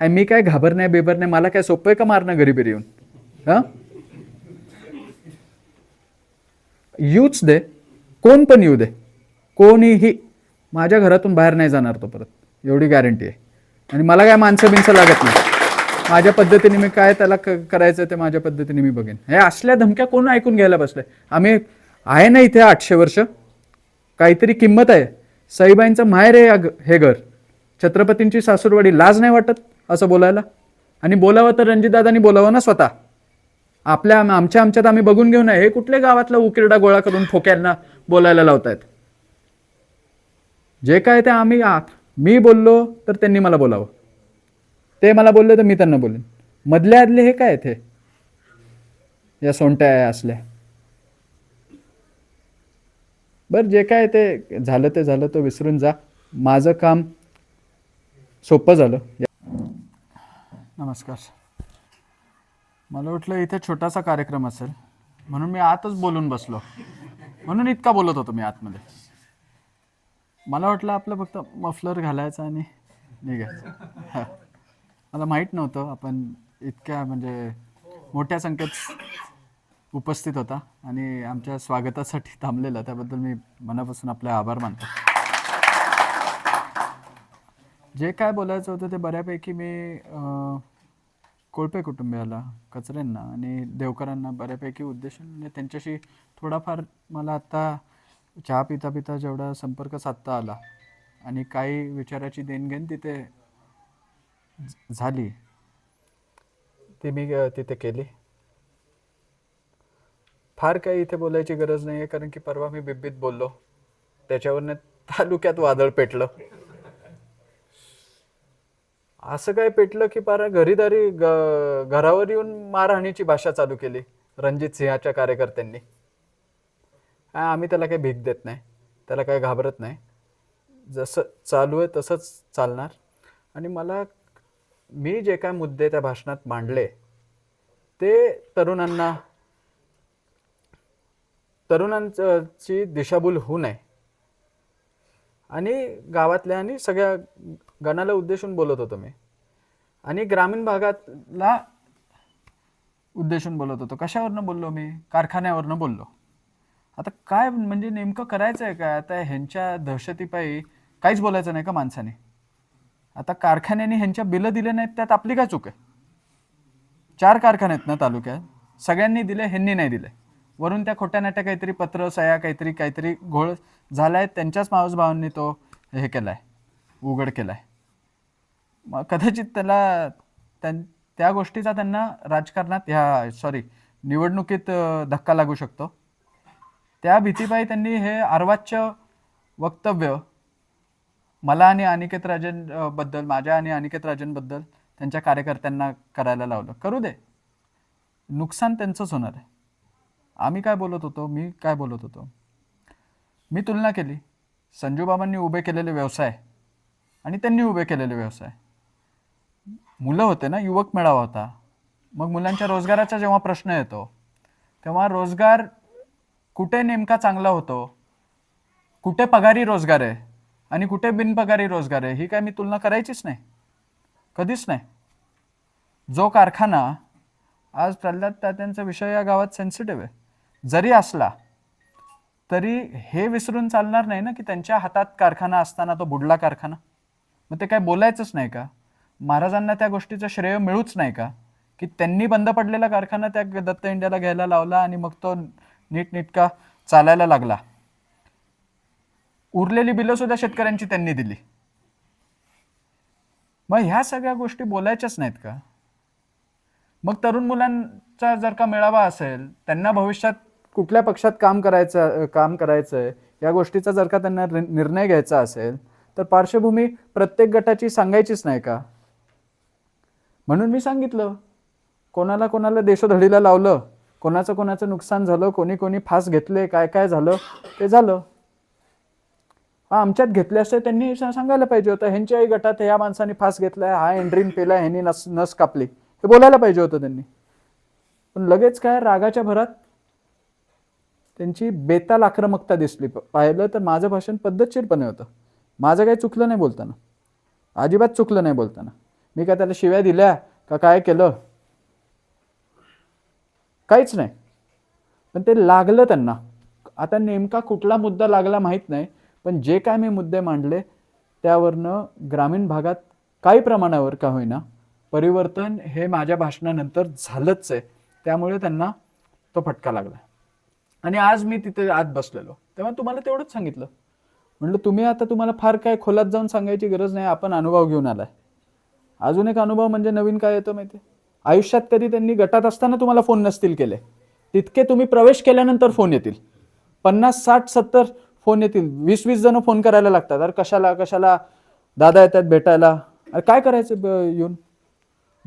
आणि मी काय घाबरण्या बेबरणे मला काय सोपं आहे का मारणं घरी बिरी येऊन? हां? येऊच दे कोण पण येऊ दे. कोणीही माझ्या घरातून बाहेर नाही जाणार तो परत. एवढी गॅरंटी आहे. आणि मला काय माणसं बिनसं लागत नाही. माझ्या पद्धतीने मी काय त्याला करायचं ते माझ्या पद्धतीने मी बघेन. हे असल्या धमक्या कोण ऐकून घ्यायला बसले आम्ही आहे ना इथे आठशे वर्ष. काहीतरी किंमत आहे. साईबाईंचं माहेर आहे हे घर. छत्रपतींची सासूरवाडी लाज नाही वाटत? असं बोलायला. आणि बोलावं तर रणजितदादांनी बोलावं ना स्वतः. आपल्या आमच्या आमच्यात आम्ही बघून घेऊ नये हे कुठल्या गावातला उकिरडा गोळा करून ठोक्यांना बोलायला लावतायत? जे काय ते आम्ही मी बोललो तर त्यांनी मला बोलावं. ते मला बोलले तर मी त्यांना बोलेन. मधल्या आदले हे काय ते या सोंट्या असल्या. बरं जे काय ते झालं ते झालं तो विसरून जा. माझं काम सोपं झालं. नमस्कार. मला वाटलं इथे छोटासा कार्यक्रम असेल. म्हणून मी आतच बोलून बसलो. म्हणून इतका बोलत होतो मी आतमध्ये. मला वाटलं आपलं फक्त मफलर घालायचं आणि निघायचं. मला माहीत नव्हतं आपण इतक्या म्हणजे मोठ्या संख्येत उपस्थित होता आणि आमच्या स्वागतासाठी थांबलेला. त्याबद्दल मी मनापासून आपले आभार मानतो. जे काय बोलायचं होतं ते बऱ्यापैकी मी कोळपे कुटुंबियाला कचऱ्यांना आणि देवकरांना बऱ्यापैकी उद्देशून म्हणजे त्यांच्याशी थोडाफार मला आत्ता चहा पिता पिता जेवढा संपर्क साधता आला आणि काही विचाराची देणघेण तिथे झ- झाली ती मी अ, तिथे केली. फार काही इथे बोलायची गरज नाही आहे कारण की परवा मी बिब्बीत बोललो. त्याच्यावरनं तालुक्यात वादळ पेटलं. असं काय पेटलं की पारा घरीदारी ग- घरावर येऊन मारहाणीची भाषा चालू केली रणजित सिंहाच्या कार्यकर्त्यांनी. आम्ही त्याला काही भीक देत नाही. त्याला काही घाबरत नाही. जसं चालू आहे तसंच चालणार. आणि मला मी जे काय मुद्दे त्या भाषणात मांडले ते तरुणांना तरुणांची दिशाभूल होऊ नये. आणि गावातल्या आणि सगळ्या गणाला उद्देशून बोलत होतो मी. आणि ग्रामीण भागातला उद्देशून बोलत होतो. कशावरनं बोललो मी? कारखान्यावरनं बोललो. आता काय म्हणजे नेमकं करायचं आहे का आता ह्यांच्या दहशतीपायी काहीच बोलायचं नाही का माणसाने? आता कारखान्याने ह्यांच्या बिलं दिले नाहीत त्यात आपली काय चूक आहे? चार कारखाने आहेत ना तालुक्यात. सगळ्यांनी दिले ह्यांनी नाही दिले. वरून त्या खोट्या नाट्या काहीतरी पत्र सया काहीतरी काहीतरी घोळ झालाय. त्यांच्याच मावस भावांनी तो हे केलाय उघड केलाय. मग कदाचित त्याला त्यां त्या गोष्टीचा त्यांना राजकारणात ह्या सॉरी निवडणुकीत धक्का लागू शकतो. त्या भीतीपायी त्यांनी हे अर्वाच्य वक्तव्य मला आणि अनिकेत राजनबद्दल माझ्या आणि अनिकेत राजनबद्दल त्यांच्या कार्यकर्त्यांना करायला लावलं. करू दे. नुकसान त्यांचंच होणार आहे. आम्ही काय बोलत होतो मी काय बोलत होतो? मी तुलना केली. संजूबाबांनी उभे केलेले व्यवसाय आणि त्यांनी उभे केलेले व्यवसाय. मुलं होते ना युवक मेळावा होता. मग मुलांच्या रोजगाराचा जेव्हा प्रश्न येतो तेव्हा रोजगार कुठे नेमका चांगला होतो? कुठे पगारी रोजगार आहे आणि कुठे बिनपगारी रोजगार आहे ही काय मी तुलना करायचीच नाही. कधीच नाही. जो कारखाना आज प्रल्हाद तात्यांचा विषय या गावात सेन्सिटिव्ह आहे. जरी असला तरी हे विसरून चालणार नाही ना की त्यांच्या हातात कारखाना असताना तो बुडला कारखाना? मग ते काय बोलायचंच नाही का? महाराजांना त्या गोष्टीचं श्रेय मिळूच नाही का? की त्यांनी बंद पडलेला कारखाना त्या दत्त इंडियाला घ्यायला लावला आणि मग तो नीटनीटका चालायला लागला. उरलेली बिलं सुद्धा शेतकऱ्यांची त्यांनी दिली. मग ह्या सगळ्या गोष्टी बोलायच्याच नाहीत का? मग तरुण मुलांचा जर का मेळावा असेल त्यांना भविष्यात कुठल्या पक्षात काम करायचं काम करायचं आहे या गोष्टीचा जर का त्यांना निर्णय घ्यायचा असेल तर पार्श्वभूमी प्रत्येक गटाची सांगायचीच नाही का? म्हणून मी सांगितलं कोणाला कोणाला देशोधडीला लावलं कोणाचं कोणाचं नुकसान झालं कोणी कोणी फास घेतले काय काय झालं ते झालं. हा आमच्यात घेतले असते त्यांनी सांगायला पाहिजे होतं ह्यांच्याही गटात ह्या माणसाने फास घेतलाय हा एंड्रीन पेला ह्यांनी नस नस कापली. हे बोलायला पाहिजे होतं त्यांनी. पण लगेच काय रागाच्या भरात त्यांची बेताल आक्रमकता दिसली. प- पाहिलं तर माझं भाषण पद्धतशीरपणे होतं. माझं काही चुकलं नाही बोलताना. अजिबात चुकलं नाही बोलताना. मी काय त्याला शिव्या दिल्या का काय केलं? काहीच नाही. पण ते लागलं त्यांना. आता नेमका कुठला मुद्दा लागला माहीत नाही. पण जे काय मी मुद्दे मांडले त्यावरनं ग्रामीण भागात काही प्रमाणावर का होईना परिवर्तन हे माझ्या भाषणानंतर झालंच आहे. त्यामुळे त्यांना तो फटका लागला. आणि आज मी तिथे आत बसलेलो. तेव्हा तुम्हाला तेवढंच सांगितलं. म्हटलं तुम्ही आता तुम्हाला फार काय खोलात जाऊन सांगायची गरज नाही आपण अनुभव घेऊन आलाय. अजून एक अनुभव म्हणजे नवीन काय येतो माहिती आयुष्यात कधी त्यांनी गटात असताना तुम्हाला फोन नसतील केले. तितके तुम्ही प्रवेश केल्यानंतर फोन येतील. पन्नास साठ सत्तर फोन येतील. वीस वीस जण फोन करायला लागतात. अरे कशाला कशाला? दादा येतात भेटायला. अरे काय करायचं ब- येऊन?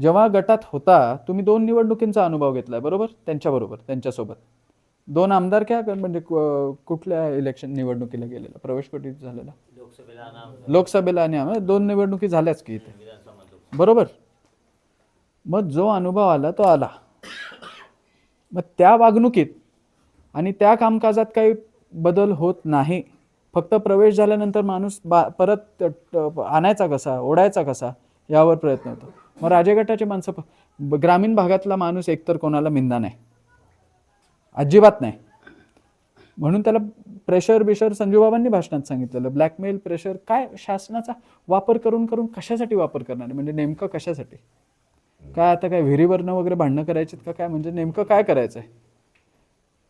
जेव्हा गटात होता तुम्ही दोन निवडणुकींचा अनुभव घेतलाय बरोबर? त्यांच्याबरोबर त्यांच्यासोबत. दोन आमदार क्या म्हणजे कुठल्या इलेक्शन निवडणुकीला गेलेला? प्रवेश कधी झालेला? लोकसभेला आणि आम्ही दोन निवडणुकी झाल्याच की इथे. बरोबर? मग जो अनुभव आला तो आला. मग त्या वागणुकीत आणि त्या कामकाजात काही बदल होत नाही. फक्त प्रवेश झाल्यानंतर माणूस बा परत आणायचा कसा? ओढायचा कसा? यावर प्रयत्न होतो. मग राजेगटाचे माणसं ग्रामीण भागातला माणूस एकतर कोणाला मिंदा नाही. अजिबात नाही. म्हणून त्याला प्रेशर बिशर संजूबाबांनी भाषणात सांगितलेलं. ब्लॅकमेल प्रेशर काय शासनाचा वापर करून करून कशासाठी वापर करणार? म्हणजे नेमकं कशासाठी? काय आता काय विहिरीवरनं वगैरे भांडणं करायची का काय? म्हणजे नेमकं काय करायचं आहे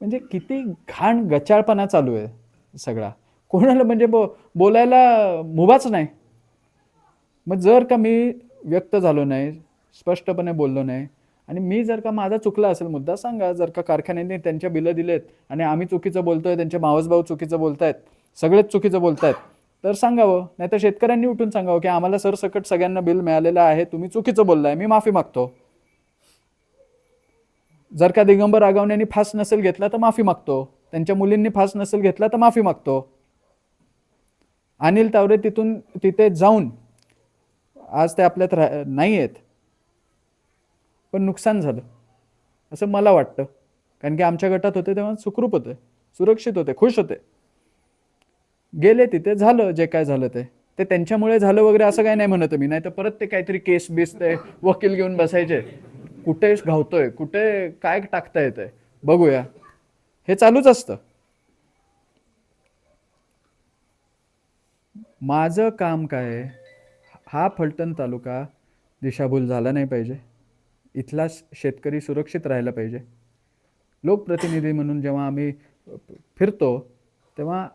म्हणजे किती घाण गचाळपणा चालू आहे सगळा. कोणाला म्हणजे बो बोलायला मुभाच नाही. मग जर का मी व्यक्त झालो नाही स्पष्टपणे बोललो नाही आणि मी जर का माझा चुकला असेल मुद्दा सांगा जर का कारखान्यांनी त्यांच्या बिलं दिलेत आणि आम्ही चुकीचं बोलतोय त्यांचे मावसभाऊ चुकीचं बोलतायत सगळेच चुकीचं बोलतायत तर सांगावं. नाही तर शेतकऱ्यांनी उठून सांगावं की आम्हाला सरसकट सगळ्यांना बिल मिळालेलं आहे तुम्ही चुकीचं बोललाय मी माफी मागतो. जर का दिगंबर आगावण्यानी फास नसेल घेतला तर माफी मागतो. त्यांच्या मुलींनी फास नसेल घेतला तर माफी मागतो. अनिल तावरे तिथून तिथे जाऊन आज ते आपल्यात राह नाही आहेत पण नुकसान झालं. असं मला वाटतं. कारण की आमच्या गटात होते तेव्हा सुखरूप होते सुरक्षित होते खुश होते. गेले तिथे झालं जे काय झालं ते. ते त्यांच्यामुळे झालं वगैरे असं काय नाही म्हणत मी नाही तर परत ते काहीतरी केस बेस ते वकील घेऊन बसायचे. कुठे घावतोय? कुठे काय टाकता येतंय? बघूया. हे चालूच असतं. माझं काम काय आहे? हा फलटण तालुका दिशाभूल झाला नाही पाहिजे. इथलाच शेतकरी सुरक्षित राहायला पाहिजे. लोकप्रतिनिधी म्हणून जेव्हा आम्ही फिरतो तेव्हा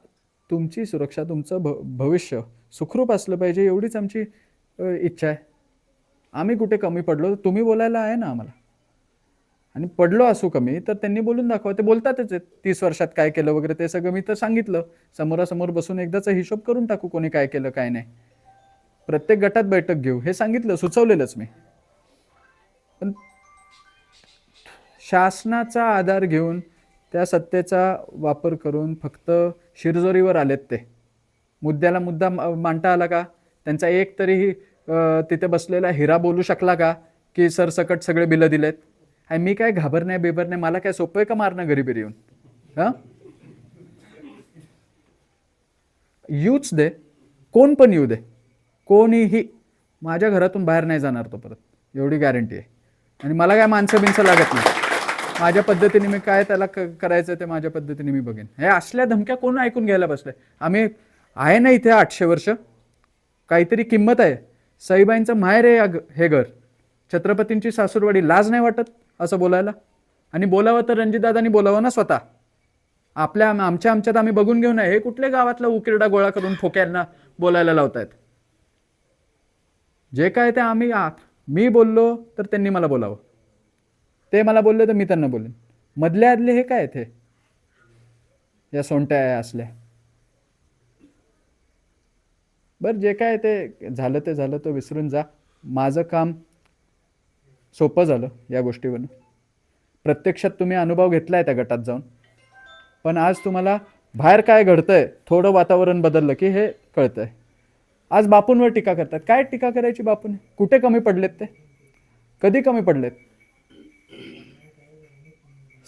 तुमची सुरक्षा तुमचं भ भविष्य सुखरूप असलं पाहिजे एवढीच आमची इच्छा आहे. आम्ही कुठे कमी पडलो तुम्ही बोलायला आहे ना आम्हाला. आणि पडलो असू कमी तर त्यांनी बोलून दाखवा. ते बोलतातच आहेत. तीस वर्षात काय केलं वगैरे ते सगळं मी तर सांगितलं. समोरासमोर बसून एकदाचा हिशोब करून टाकू कोणी काय केलं काय नाही. प्रत्येक गटात बैठक घेऊ. हे सांगितलं सुचवलेलंच मी. पण शासनाचा आधार घेऊन त्या सत्तेचा वापर करून फक्त शिरजोरीवर आलेत ते. मुद्द्याला मुद्दा मांडता आला का? त्यांचा एक तरीही तिथे बसलेला हिरा बोलू शकला का? की सरसकट सगळे बिलं दिलेत. आणि मी काय घाबरण्या बिबरण्या मला काय सोपं आहे का मारणं घरी बिरी येऊन? हां? येऊच दे. कोण पण येऊ दे. कोणीही माझ्या घरातून बाहेर नाही जाणार तो परत. एवढी गॅरंटी आहे. आणि मला काय माणसं बिनसं लागत नाही. माझ्या पद्धतीने मी काय त्याला करायचं ते माझ्या पद्धतीने मी बघेन. हे असल्या धमक्या कोण ऐकून घ्यायला बसलंय? आम्ही आहे ना इथे आठशे वर्ष. काहीतरी किंमत आहे. साईबाईंचं माहेर आहे हे घर. छत्रपतींची सासूरवाडी लाज नाही वाटत असं बोलायला? आणि बोलावं तर रणजितदादांनी बोलावं ना स्वतः. आपल्या आमच्या आमच्यात आम्ही बघून घेऊ नये हे कुठल्या गावातला उकिरडा गोळा करून ठोक्यांना बोलायला लावतायत? जे काय ते आम्ही मी बोललो तर त्यांनी मला बोलावं. ते मला बोलले तर मी त्यांना बोलेन. मधल्या आदले हे काय ते या सोंट्या आहे असल्या. बरं जे काय ते झालं ते झालं तो विसरून जा. माझं काम सोपं झालं या गोष्टीवरून. प्रत्यक्षात तुम्ही अनुभव घेतला आहे त्या गटात जाऊन. पण आज तुम्हाला बाहेर काय घडतंय थोडं वातावरण बदललं की हे कळतंय. आज बापूंवर टीका करतात. काय टीका करायची बापूने? कुठे कमी पडलेत ते? कधी कमी पडलेत?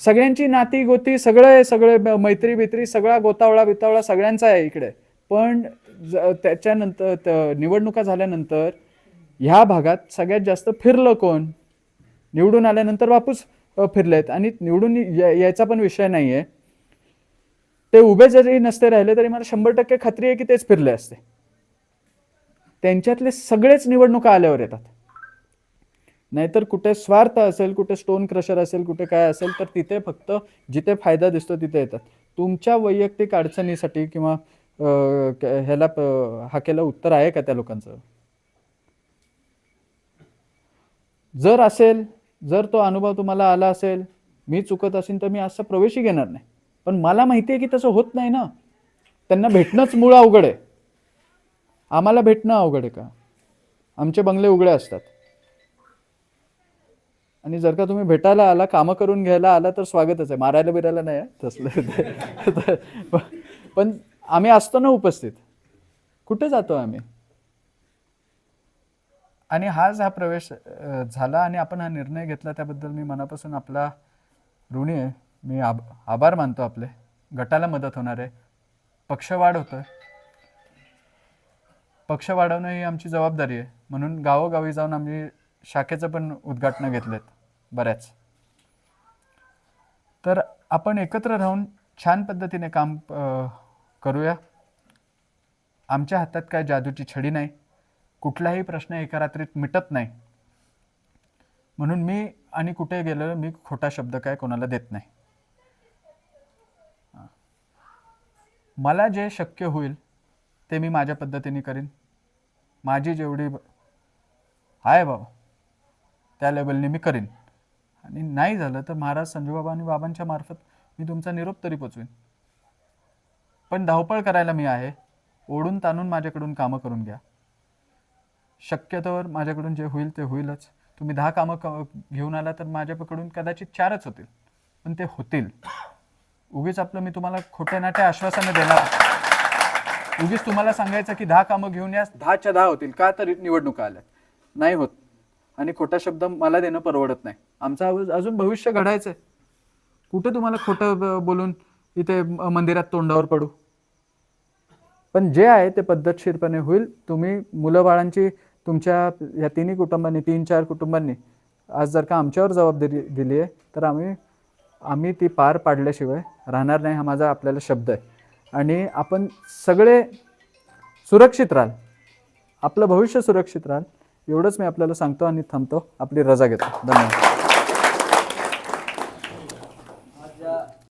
सगळ्यांची नाती गोती सगळे सगळे मैत्री बित्री सगळा गोतावळा बितावळा सगळ्यांचा आहे इकडे. पण त्याच्यानंतर निवडणुका झाल्यानंतर ह्या भागात सगळ्यात जास्त फिरलं कोण? निवडून आल्यानंतर बापूस फिरलेत. आणि निवडून यायचा पण विषय नाही आहे ते उभे जरी नसते राहिले तरी मला शंभर टक्के खात्री आहे की तेच फिरले असते. त्यांच्यातले सगळेच निवडणुका आल्यावर येतात. नाहीतर कुठे स्वार्थ असेल कुठे स्टोन क्रशर असेल कुठे काय असेल तर तिथे फक्त जिथे फायदा दिसतो तिथे येतात. तुमच्या वैयक्तिक अडचणीसाठी किंवा ह्याला हा हाकेला उत्तर आहे का त्या लोकांचं? जर असेल जर तो अनुभव तुम्हाला आला असेल मी चुकत असेल तर मी असं प्रवेशही घेणार नाही. पण मला माहिती आहे की तसं होत नाही ना. त्यांना भेटणंच मुळ अवघड आहे. आम्हाला भेटणं अवघड आहे का? आमचे बंगले उघडे असतात. आणि जर का तुम्ही भेटायला आला कामं करून घ्यायला आला तर स्वागतच आहे. मारायला बिरायला नाही आहे तसलं. पण आम्ही असतो ना उपस्थित. कुठे जातो आम्ही? आणि हाच हा प्रवेश झाला आणि आपण हा निर्णय घेतला त्याबद्दल मी मनापासून आपला ऋणी आहे. मी आभ आभार मानतो आपले. गटाला मदत होणार आहे. पक्ष वाढ होतोय. पक्ष वाढवणं ही आमची जबाबदारी आहे. म्हणून गावोगावी जाऊन आम्ही शाखेचं पण उद्घाटनं घेतलेत बऱ्याच. तर आपण एकत्र राहून छान पद्धतीने काम करूया. आमच्या हातात काय जादूची छडी नाही. कुठलाही प्रश्न एका रात्रीत मिटत नाही. म्हणून मी आणि कुठे गेलो मी खोटा शब्द काय कोणाला देत नाही. मला जे शक्य होईल ते मी माझ्या पद्धतीने करीन. माझी जेवढी ब- आहे बाबा त्या लेवलने मी करीन. आणि नाही झालं तर महाराज संजूबाबा आणि बाबांच्या मार्फत मी तुमचा निरोप तरी पोचवीन. पण धावपळ करायला मी आहे. ओढून ताणून माझ्याकडून कामं करून घ्या. शक्यतोवर माझ्याकडून जे होईल ते होईलच. तुम्ही दहा कामं क घेऊन आला तर माझ्याकडून कदाचित चारच होतील. पण ते होतील. उगीच आपलं मी तुम्हाला खोटे नाट्या आश्वासनं देणार. उगीच तुम्हाला सांगायचं की दहा कामं घेऊन या दहाच्या दहा होतील. का तर निवडणुका आल्या नाही होत. आणि खोटा शब्द मला देणं परवडत नाही. आमचं अजून- अजून भविष्य घडायचं आहे कुठं तुम्हाला खोटं ब- बोलून इथे मंदिरात तोंडावर पडू? पण जे आहे ते पद्धतशीरपणे होईल. तुम्ही मुलं बाळांची तुमच्या या तिन्ही कुटुंबांनी तीन चार कुटुंबांनी आज जर का आमच्यावर जबाबदारी दिली आहे तर आम्ही आम्ही ती पार पाडल्याशिवाय राहणार नाही हा माझा आपल्याला शब्द आहे. आणि आपण सगळे सुरक्षित राहाल. आपलं भविष्य सुरक्षित राहाल. एवढंच मी आपल्याला सांगतो आणि थांबतो. आपली रजा घेतो. धन्यवाद.